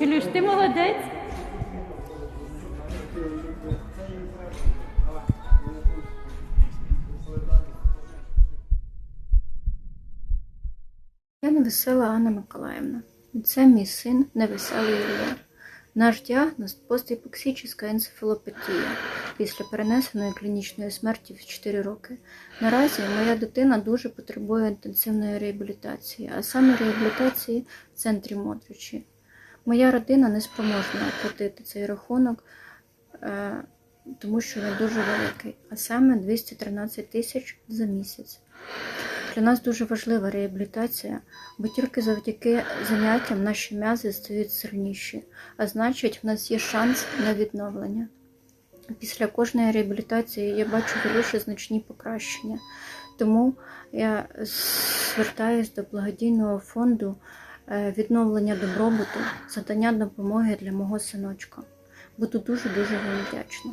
Ілюш, ти молодець. Я невесела Анна Миколаївна. Це мій син невеселий Ілля. Наш діагноз постіпоксична енцефалопатія після перенесеної клінічної смерті в 4 роки. Наразі моя дитина дуже потребує інтенсивної реабілітації, а саме реабілітації в центрі Мотричі. Моя родина не спроможна оплатити цей рахунок, е, тому що він дуже великий, а саме 213 тисяч за місяць. Для нас дуже важлива реабілітація, бо тільки завдяки заняттям наші м'язи стають сильніші, а значить, в нас є шанс на відновлення. Після кожної реабілітації я бачу Ілюші значні покращення. Тому я звертаюся до благодійного фонду відновлення добробуту, задання допомоги для мого синочка. Буду дуже-дуже вам вдячна.